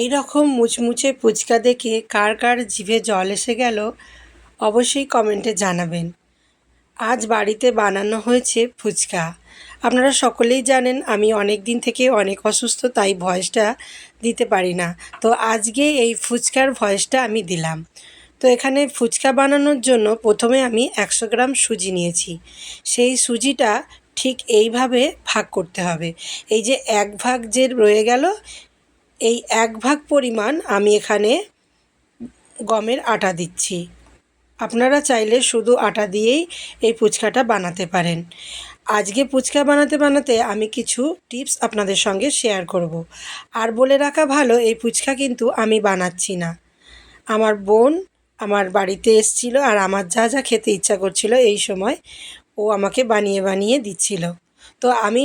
এই রকম মুচমুচে ফুচকা দেখে কার কার জিভে জল এসে গেল, অবশ্যই কমেন্টে জানাবেন। আজ বাড়িতে বানানো হয়েছে ফুচকা। আপনারা সকলেই জানেন আমি অনেক দিন থেকে অনেক অসুস্থ, তাই ভয়েসটা দিতে পারি না। তো আজকে এই ফুচকার ভয়েসটা আমি দিলাম। তো এখানে ফুচকা বানানোর জন্য প্রথমে আমি একশো গ্রাম সুজি নিয়েছি। সেই সুজিটা ঠিক এইভাবে ভাগ করতে হবে। এই যে এক ভাগ যে রয়ে গেল এই এক ভাগ পরিমাণ আমি এখানে গমের আটা দিচ্ছি। আপনারা চাইলে শুধু আটা দিয়েই এই ফুচকাটা বানাতে পারেন। আজকে ফুচকা বানাতে বানাতে আমি কিছু টিপস আপনাদের সঙ্গে শেয়ার করব। আর বলে রাখা ভালো, এই ফুচকা কিন্তু আমি বানাচ্ছি না। আমার বোন আমার বাড়িতে এসছিল আর আমার যা যা খেতে ইচ্ছা করছিল এই সময় ও আমাকে বানিয়ে বানিয়ে দিচ্ছিল। তো আমি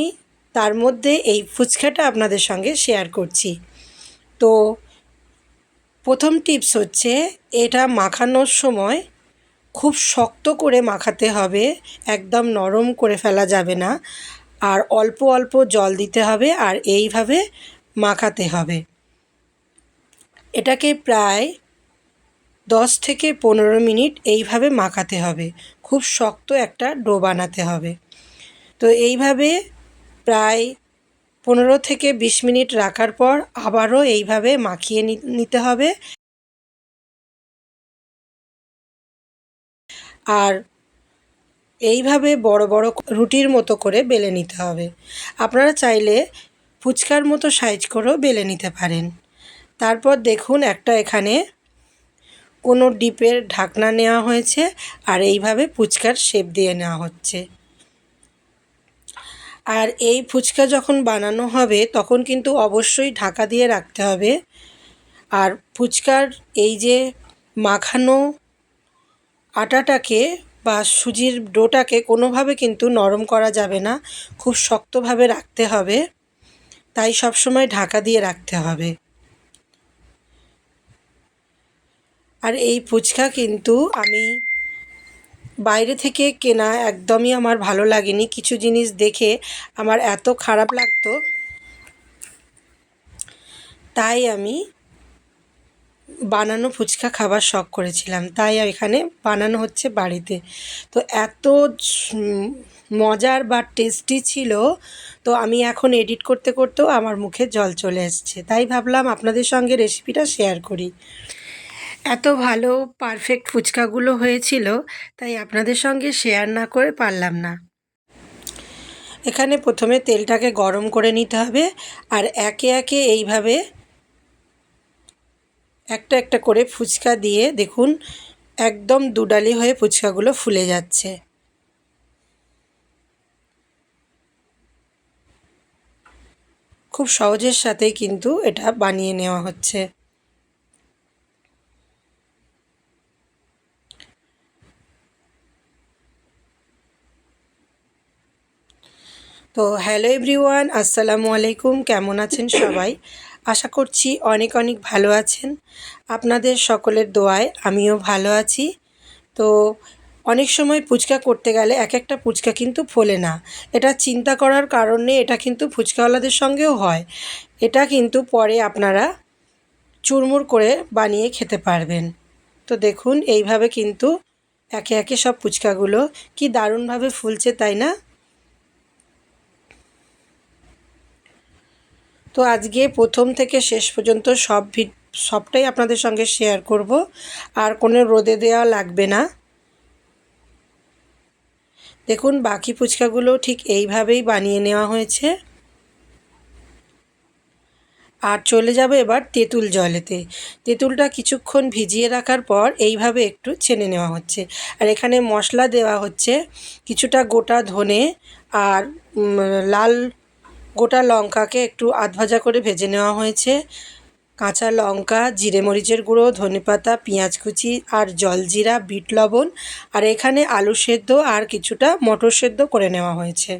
তার মধ্যে এই ফুচকাটা আপনাদের সঙ্গে শেয়ার করছি। তো প্রথম টিপস হচ্ছে এটা মাখানোর সময় খুব শক্ত করে মাখাতে হবে, একদম নরম করে ফেলা যাবে না। আর অল্প অল্প জল দিতে হবে আর এইভাবে মাখাতে হবে। এটাকে প্রায় দশ থেকে পনেরো মিনিট এইভাবে মাখাতে হবে। খুব শক্ত একটা ডো বানাতে হবে। তো এইভাবে প্রায় পনেরো থেকে বিশ মিনিট রাখার পর আবারও এইভাবে মাখিয়ে নিতে হবে। আর এইভাবে বড় বড় রুটির মতো করে বেলে নিতে হবে। আপনারা চাইলে ফুচকার মতো সাইজ করেও বেলে নিতে পারেন। তারপর দেখুন একটা এখানে কোনো ডিপের ঢাকনা নেওয়া হয়েছে আর এইভাবে ফুচকার শেপ দিয়ে নেওয়া হচ্ছে। আর এই ফুচকা যখন বানানো হবে, তখন কিন্তু অবশ্যই ঢাকা দিয়ে রাখতে হবে। আর ফুচকার এই যে মাখানো আটাটাকে বা সুজির ডোটাকে কোনোভাবে কিন্তু নরম করা যাবে না, খুব শক্তভাবে রাখতে হবে। তাই সবসময় ঢাকা দিয়ে রাখতে হবে। আর এই ফুচকা কিন্তু আমি বাইরে থেকে কেনা একদমই আমার ভালো লাগেনি। কিছু জিনিস দেখে আমার এত খারাপ লাগতো। তাই আমি বানানো ফুচকা খাবার শখ করেছিলাম। তাই এখানে বানানো হচ্ছে বাড়িতে। তো এত মজার বা টেস্টি ছিল, তো আমি এখন এডিট করতে করতেও আমার মুখে জল চলে এসছে। তাই ভাবলাম আপনাদের সঙ্গে রেসিপিটা শেয়ার করি। এত ভালো পারফেক্ট ফুচকাগুলো হয়েছিল, তাই আপনাদের সঙ্গে শেয়ার না করে পারলাম না। এখানে প্রথমে তেলটাকে গরম করে নিতে হবে, আর একে একে এইভাবে একটা একটা করে ফুচকা দিয়ে দেখুন, একদম দুডালি হয়ে ফুচকাগুলো ফুলে যাচ্ছে। খুব সহজের সাথেই কিন্তু এটা বানিয়ে নেওয়া হচ্ছে। তো হ্যালো এভরিওয়ান, আসসালামু আলাইকুম। কেমন আছেন সবাই? আশা করছি অনেক অনেক ভালো আছেন। আপনাদের সকলের দোয়ায় আমিও ভালো আছি। তো অনেক সময় ফুচকা করতে গেলে এক একটা ফুচকা কিন্তু ফোলে না। এটা চিন্তা করার কারণে এটা কিন্তু ফুচকাওয়ালাদের সঙ্গেও হয়। এটা কিন্তু পরে আপনারা চুরমুর করে বানিয়ে খেতে পারবেন। তো দেখুন, এইভাবে কিন্তু একে একে সব ফুচকাগুলো কি দারুণভাবে ফুলছে, তাই না? তো আজকে প্রথম থেকে শেষ পর্যন্ত সব সবটাই আপনাদের সঙ্গে শেয়ার করব। আর কোনো রোদে দেওয়া লাগবে না। দেখুন, বাকি ফুচকাগুলো ঠিক এইভাবেই বানিয়ে নেওয়া হয়েছে। আর চলে যাবে এবার তেঁতুল জলেতে। তেঁতুলটা কিছুক্ষণ ভিজিয়ে রাখার পর এইভাবে একটু ছেনে নেওয়া হচ্ছে। আর এখানে মশলা দেওয়া হচ্ছে কিছুটা গোটা ধনে আর লাল গোটা লঙ্কাকে একটু আধ ভাজা করে ভেজে নেওয়া হয়েছে। কাঁচা লঙ্কা, জিরে মরিচের গুঁড়ো, ধনেপাতা, পেঁয়াজ কুচি আর জলজিরা, বিট লবণ আর এখানে আলু সেদ্ধ আর কিছুটা মটর সেদ্ধ করে নেওয়া হয়েছে।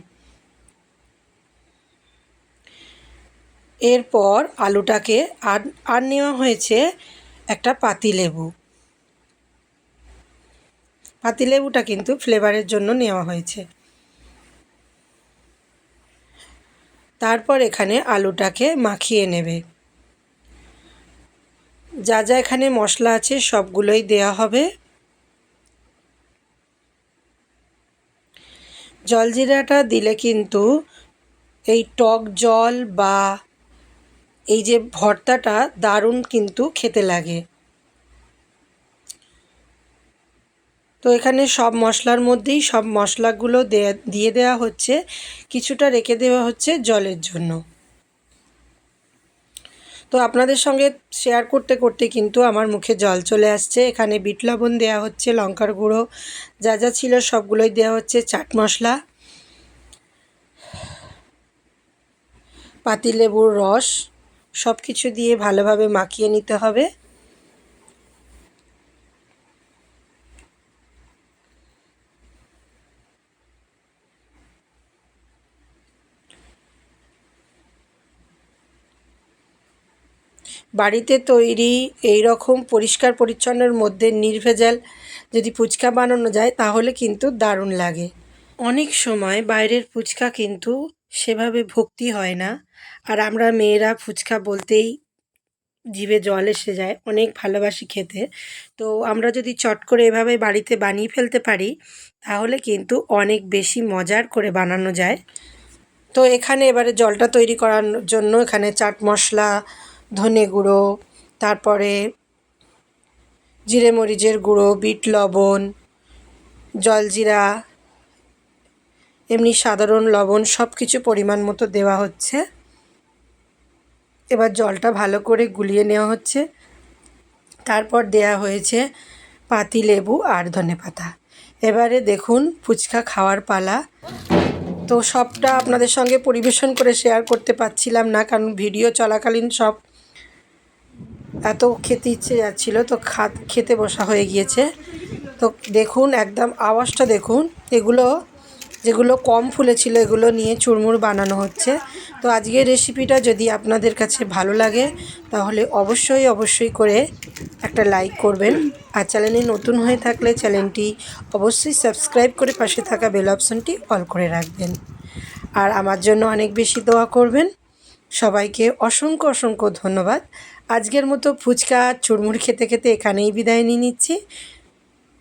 এরপর আলুটাকে আর আর নেওয়া হয়েছে একটা পাতিলেবু। পাতিলেবুটা কিন্তু ফ্লেভারের জন্য নেওয়া হয়েছে। তারপর এখানে আলুটাকে মাখিয়ে নেবে। যা যা এখানে মশলা আছে সবগুলোই দেয়া হবে। জলজিরাটা দিলে কিন্তু এই টক জল বা এই যে ভর্তাটা দারুণ কিন্তু খেতে লাগে। তো এখানে সব মশলার মধ্যেই সব মশলাগুলো দিয়ে দেওয়া হচ্ছে। কিছুটা রেখে দেওয়া হচ্ছে জলের জন্য। তো আপনাদের সঙ্গে শেয়ার করতে করতে কিন্তু আমার মুখে জল চলে আসছে। এখানে বিট লবণ দেওয়া হচ্ছে, লঙ্কার গুঁড়ো, যা যা ছিল সবগুলোই দেওয়া হচ্ছে, চাট মশলা, পাতিলেবুর রস সব কিছু দিয়ে ভালোভাবে মাখিয়ে নিতে হবে। বাড়িতে তৈরি এই রকম পরিষ্কার পরিচ্ছন্নের মধ্যে নির্ভেজাল যদি ফুচকা বানানো যায়, তাহলে কিন্তু দারুণ লাগে। অনেক সময় বাইরের ফুচকা কিন্তু সেভাবে ভক্তি হয় না। আর আমরা মেয়েরা ফুচকা বলতেই জিভে জল এসে যায়, অনেক ভালোবাসি খেতে। তো আমরা যদি চট করে এভাবে বাড়িতে বানিয়ে ফেলতে পারি, তাহলে কিন্তু অনেক বেশি মজার করে বানানো যায়। তো এখানে এবারে জলটা তৈরি করার জন্য এখানে চাট মশলা ধনে গুঁড়ো, তারপরে জিরে মরিচের গুঁড়ো, বিট লবণ, জলজিরা, এমনি সাধারণ লবণ সব কিছু পরিমাণ মতো দেওয়া হচ্ছে। এবার জলটা ভালো করে গুলিয়ে নেওয়া হচ্ছে। তারপর দেয়া হয়েছে পাতি, লেবু আর ধনে পাতা। এবারে দেখুন ফুচকা খাওয়ার পালা। তো সবটা আপনাদের সঙ্গে পরিবেশন করে শেয়ার করতে পারছিলাম না, কারণ ভিডিও চলাকালীন সব এত খেতে ইচ্ছে যাচ্ছিল, তো খাত, খেতে বসা হয়ে গিয়েছে। তো দেখুন, একদম আওয়াজটা দেখুন, এগুলো, যেগুলো কম ফুলেছিল এগুলো নিয়ে চুরমুর বানানো হচ্ছে। তো আজকের রেসিপিটা যদি আপনাদের কাছে ভালো লাগে, তাহলে অবশ্যই অবশ্যই করে একটা লাইক করবেন। আর চ্যানেলে নতুন হয়ে থাকলে চ্যানেলটি অবশ্যই সাবস্ক্রাইব করে পাশে থাকা বেল অপশানটি অল করে রাখবেন। আর আমার জন্য অনেক বেশি দোয়া করবেন। সবাইকে অসংখ্য অসংখ্য ধন্যবাদ। আজকের মতো ফুচকা, চুরমুর খেতে খেতে এখানেই বিদায় নিয়ে নিচ্ছি।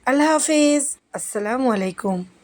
আল্লাহ হাফিজ। আসসালামু আলাইকুম।